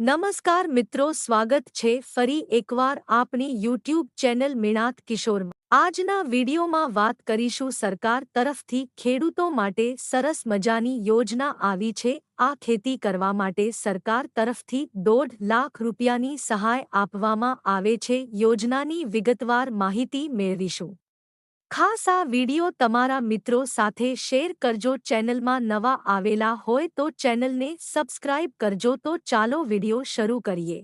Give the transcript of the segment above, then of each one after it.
નમસ્કાર મિત્રો, સ્વાગત છે ફરી એકવાર આપની યુટ્યુબ ચેનલ મિણાત કિશોરમાં. આજના વિડીયોમાં વાત કરીશું સરકાર તરફથી ખેડૂતો માટે સરસ મજાની યોજના આવી છે. આ ખેતી કરવા માટે સરકાર તરફથી દોઢ લાખ રૂપિયાની સહાય આપવામાં આવે છે. યોજનાની વિગતવાર માહિતી મેળવીશું. ખાસ આ વિડિયો તમારા મિત્રો સાથે શેર કરજો. ચેનલમાં નવા આવેલા હોય તો ચેનલને સબસ્ક્રાઇબ કરજો. તો ચાલો વિડિયો શરૂ કરીએ.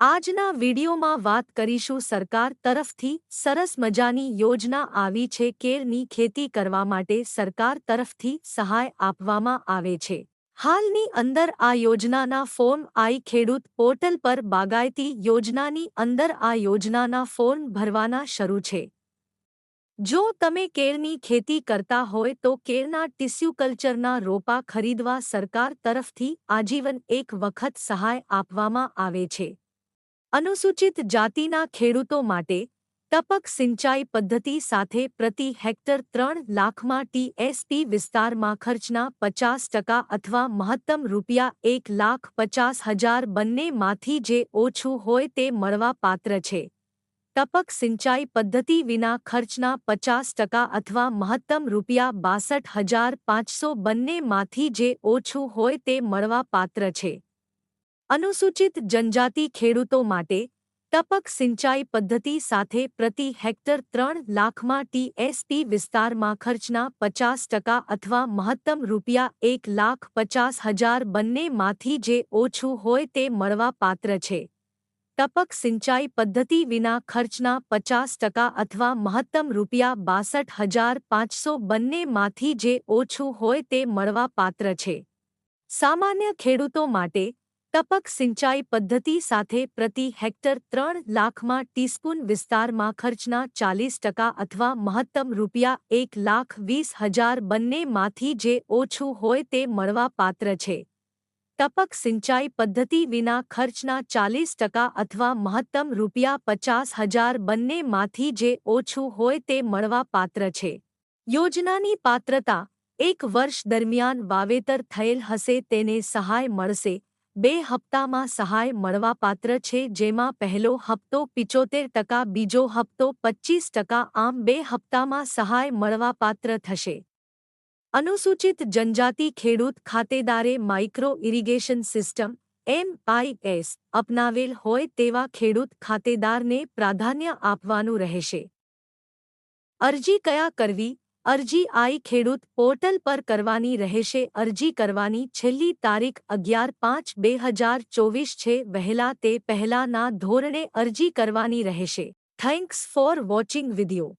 આજના વિડિયોમાં વાત કરીશું સરકાર તરફથી સરસ મજાની યોજના આવી છે. કેળની ખેતી કરવા માટે સરકાર તરફથી સહાય આપવામાં આવે છે. હાલની અંદર આ યોજનાના ફોર્મ આઈ ખેડૂત પોર્ટલ પર બાગાયતી યોજનાની અંદર આ યોજનાના ફોર્મ ભરવાના શરૂ છે. જો તમે કેળની ખેતી કરતા હોય તો કેળના ટિસ્યુ કલ્ચરના રોપા ખરીદવા સરકાર તરફથી આજીવન એક વખત સહાય આપવામાં આવે છે. અનુસૂચિત જાતિના ખેડૂતો માટે ટપક સિંચાઈ પદ્ધતિ સાથે પ્રતિ હેક્ટર ત્રણ લાખમાં ટીએસપી વિસ્તારમાં ખર્ચના પચાસ ટકા અથવા મહત્તમ રૂપિયા એક લાખ પચાસ હજાર બંનેમાંથી જે ઓછું હોય તે મળવાપાત્ર છે. ટપક સિંચાઈ પદ્ધતિ વિના ખર્ચના પચાસ ટકા અથવા મહત્તમ રૂપિયા બાસઠ હજાર પાંચસો બંનેમાંથી જે ઓછું હોય તે મળવા પાત્ર છે. અનુસૂચિત જનજાતિ ખેડૂતો માટે ટપક સિંચાઈ પદ્ધતિ સાથે પ્રતિ હેક્ટર ત્રણ લાખમાં ટીએસપી વિસ્તારમાં ખર્ચના પચાસ ટકા અથવા મહત્તમ રૂપિયા એક લાખ પચાસ હજાર બંનેમાંથી જે ઓછું હોય તે મળવાપાત્ર છે. ટપક સિંચાઈ પદ્ધતિ વિના ખર્ચના પચાસ ટકા અથવા મહત્તમ રૂપિયા બાસઠ હજાર પાંચસો બંનેમાંથી જે ઓછું હોય તે મળવા પાત્ર છે. સામાન્ય ખેડૂતો માટે ટપક સિંચાઈ પદ્ધતિ સાથે પ્રતિ હેક્ટર ત્રણ લાખમાં ટીસ્પૂન વિસ્તારમાં ખર્ચના ચાલીસ ટકા અથવા મહત્તમ રૂપિયા એક લાખ વીસ હજાર બંનેમાંથી જે ઓછું હોય તે મળવા પાત્ર છે. ટપક સિંચાઈ પદ્ધતિ વિના ખર્ચના ચાલીસ ટકા અથવા મહત્તમ રૂપિયા પચાસ હજાર બંનેમાંથી જે ઓછું હોય તે મળવા પાત્ર છે. યોજનાની પાત્રતા એક વર્ષ દરમિયાન વાવેતર થયેલ હશે તેને સહાય મળશે. બે હપ્તામાં સહાય મળવાપાત્ર છે જેમાં પહેલો હપ્તો પિચોતેર ટકા, બીજો હપ્તો પચ્ચીસ ટકા આમ બે હપ્તામાં સહાય મળવાપાત્ર થશે. અનુસૂચિત જનજાતિ ખેડૂત ખાતેદારે માઇક્રો ઇરિગેશન સિસ્ટમ એમઆઈએસ અપનાવેલ હોય તેવા ખેડૂત ખાતેદારને પ્રાધાન્ય આપવાનું રહેશે. અરજી કયા કરવી? અરજી આઈ ખેડૂત પોર્ટલ પર કરવાની રહેશે. અરજી કરવાની છેલ્લી તારીખ અગિયાર પાંચ બે હજાર ચોવીસ છે. વહેલા તે પહેલાના ધોરણે અરજી કરવાની રહેશે. Thanks for watching video